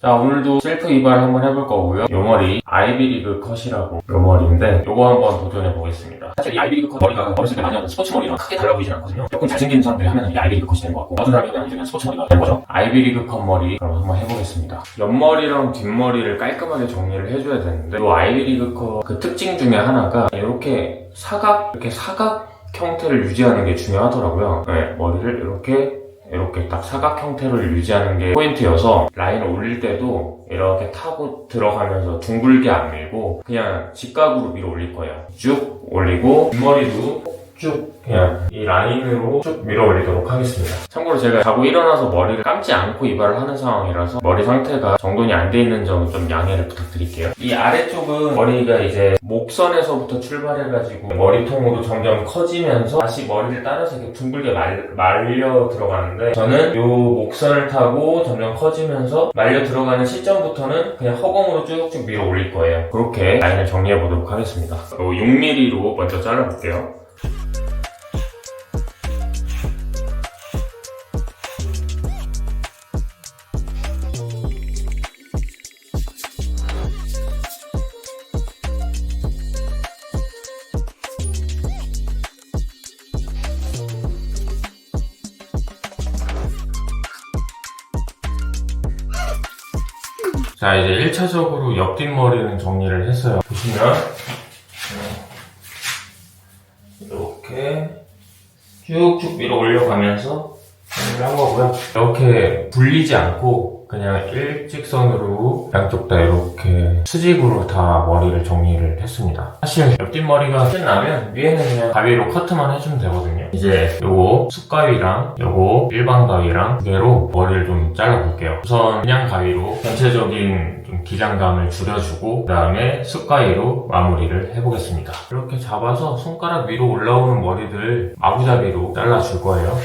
자 오늘도 셀프 이발 한번 해볼 거고요. 요 머리 아이비리그 컷이라고 요 머리인데 요거 한번 도전해 보겠습니다. 사실 이 아이비리그 컷 머리가 어렸을 때 많이 하는 스포츠 머리랑 크게 달라 보이진 않거든요. 조금 잘생긴 사람들이 하면 이 아이비리그 컷이 되는 것 같고 어떤 사람이 그냥 이제 스포츠 머리가 되는 거죠? 아이비리그 컷 머리 그럼 한번 해보겠습니다. 옆머리랑 뒷머리를 깔끔하게 정리를 해줘야 되는데 요 아이비리그 컷 그 특징 중에 하나가 이렇게 사각 이렇게 사각 형태를 유지하는 게 중요하더라고요. 네, 머리를 이렇게 이렇게 딱 사각 형태를 유지하는 게 포인트여서 라인을 올릴 때도 이렇게 타고 들어가면서 둥글게 안 밀고 그냥 직각으로 밀어 올릴 거예요. 쭉 올리고 뒷머리도 쭉 그냥 이 라인으로 쭉 밀어 올리도록 하겠습니다. 참고로 제가 자고 일어나서 머리를 감지 않고 이발을 하는 상황이라서 머리 상태가 정돈이 안 돼 있는 점은 좀 양해를 부탁드릴게요. 이 아래쪽은 머리가 이제 목선에서부터 출발해가지고 머리통으로 점점 커지면서 다시 머리를 따라서 이렇게 둥글게 말, 말려 들어가는데 저는 요 목선을 타고 점점 커지면서 말려 들어가는 시점부터는 그냥 허공으로 쭉쭉 밀어 올릴 거예요. 그렇게 라인을 정리해 보도록 하겠습니다. 6mm로 먼저 잘라볼게요. 자 이제 1차적으로 옆 뒷머리는 정리를 했어요. 보시면 이렇게 쭉쭉 밀어 올려가면서 정리를 한 거고요. 이렇게 불리지 않고 그냥 일직선으로 양쪽 다 이렇게 수직으로 다 머리를 정리를 했습니다. 사실 옆 뒷머리가 끝나면 위에는 그냥 가위로 커트만 해주면 되거든요. 이제 요거 숯가위랑 요거 일반 가위랑 두 개로 머리를 좀 잘라볼게요. 우선 그냥 가위로 전체적인 좀 기장감을 줄여주고 그 다음에 숯가위로 마무리를 해보겠습니다. 이렇게 잡아서 손가락 위로 올라오는 머리들 마구잡이로 잘라줄 거예요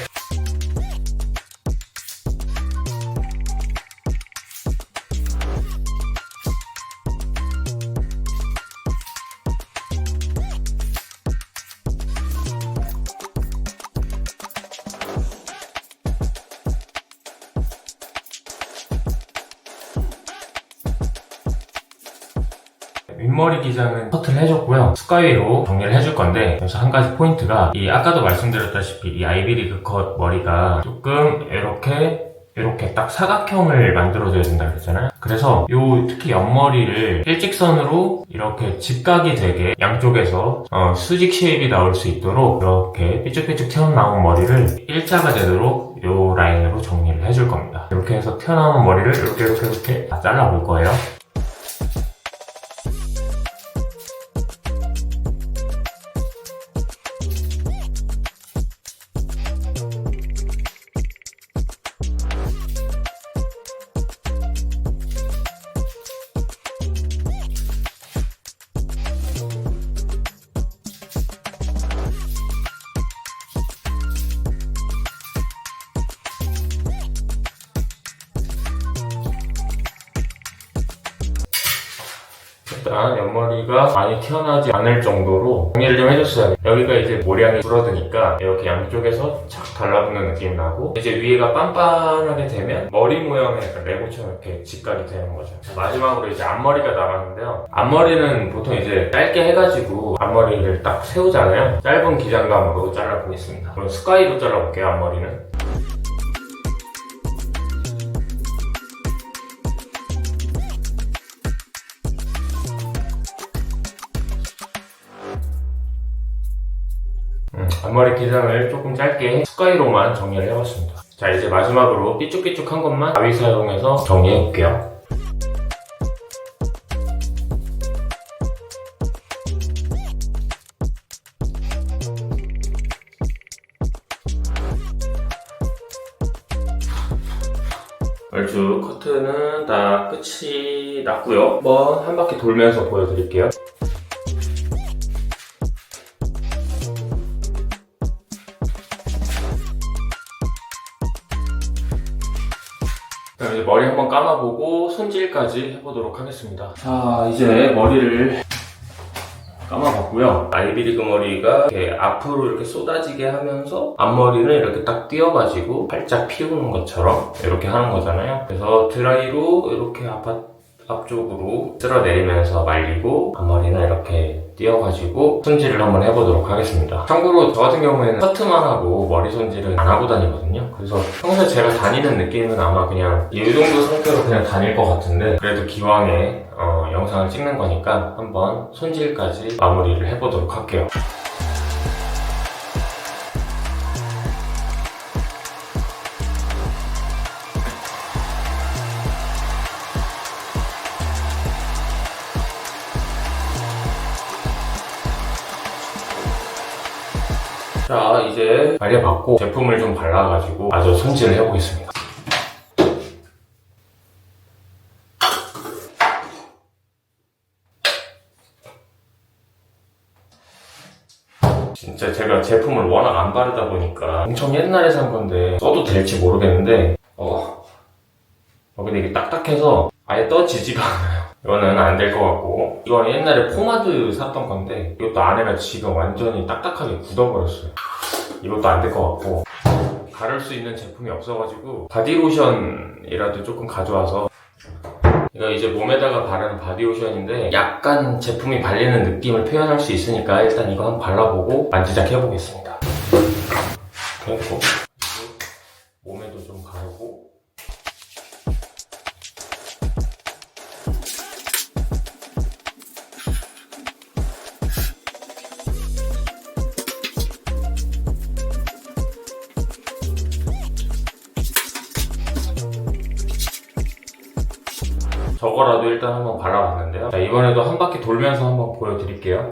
윗머리 기장은 커트를 해줬고요. 스카이로 정리를 해줄 건데 여기서 한 가지 포인트가 이 아까도 말씀드렸다시피 이 아이비리그 컷 머리가 조금 이렇게 이렇게 딱 사각형을 만들어줘야 된다 그랬잖아요. 그래서 요 특히 옆머리를 일직선으로 이렇게 직각이 되게 양쪽에서 어, 수직 쉐입이 나올 수 있도록 이렇게 삐쭉삐쭉 튀어나온 머리를 일자가 되도록 요 라인으로 정리를 해줄 겁니다. 이렇게 해서 튀어나온 머리를 이렇게 이렇게 이렇게 다 잘라볼 거예요. 일단 옆머리가 많이 튀어나오지 않을 정도로 정리를 좀 해줬어요. 여기가 이제 모량이 줄어드니까 이렇게 양쪽에서 착 달라붙는 느낌 나고 이제 위에가 빤빤하게 되면 머리 모양의 레고처럼 이렇게 직각이 되는 거죠. 자, 마지막으로 이제 앞머리가 남았는데요. 앞머리는 보통 이제 짧게 해가지고 앞머리를 딱 세우잖아요. 짧은 기장감으로 잘라보겠습니다. 그럼 스카이로 잘라볼게요, 앞머리는. 머리 기장을 조금 짧게 스카이로만 정리를 해봤습니다. 자 이제 마지막으로 삐쭉삐쭉한 것만 가위 사용해서 정리해볼게요. 얼추 커트는 다 끝이 났고요. 한번 한 바퀴 돌면서 보여드릴게요. 그럼 이제 머리 한번 감아보고 손질까지 해보도록 하겠습니다. 자, 이제 머리를 감아봤고요. 봤고요. 아이비리그 머리가 이렇게 앞으로 이렇게 쏟아지게 하면서 앞머리는 이렇게 딱 띄어가지고 활짝 피우는 것처럼 이렇게 하는 거잖아요. 그래서 드라이로 이렇게 앞, 앞쪽으로 쓸어내리면서 말리고 앞머리는 이렇게 띄어가지고 손질을 한번 해보도록 하겠습니다. 참고로 저 같은 경우에는 커트만 하고 머리 손질은 안 하고 다니거든요. 그래서 평소에 제가 다니는 느낌은 아마 그냥 이 정도 상태로 그냥 다닐 것 같은데 그래도 기왕에 어, 영상을 찍는 거니까 한번 손질까지 마무리를 해보도록 할게요. 자 이제 말려봤고 제품을 좀 발라가지고 아주 손질을 해보겠습니다. 진짜 제가 제품을 워낙 안 바르다 보니까 엄청 옛날에 산 건데 써도 될지 모르겠는데 어, 어 근데 이게 딱딱해서 아예 떠지지가 않아요. 이거는 안 될 것 같고 이거는 옛날에 포마드 샀던 건데 이것도 안에가 지금 완전히 딱딱하게 굳어버렸어요. 이것도 안 될 것 같고 가를 수 있는 제품이 없어가지고 바디로션이라도 조금 가져와서 이거 이제 몸에다가 바르는 바디로션인데 약간 제품이 발리는 느낌을 표현할 수 있으니까 일단 이거 한번 발라보고 만지작 해보겠습니다. 그리고 저거라도 일단 한번 발라봤는데요. 자, 이번에도 한 바퀴 돌면서 한번 보여드릴게요.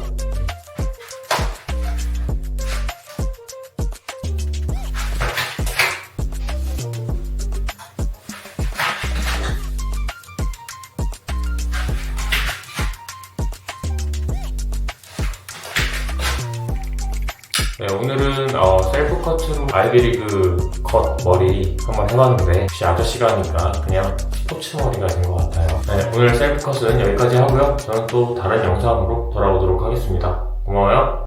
네, 오늘은 어, 셀프 커트로 아이비리그 컷 머리 한번 해봤는데 혹시 아저씨가 하니까 그냥 스포츠 머리가 된 것 같아요. 네, 오늘 셀프 컷은 여기까지 하고요. 저는 또 다른 영상으로 돌아오도록 하겠습니다. 고마워요.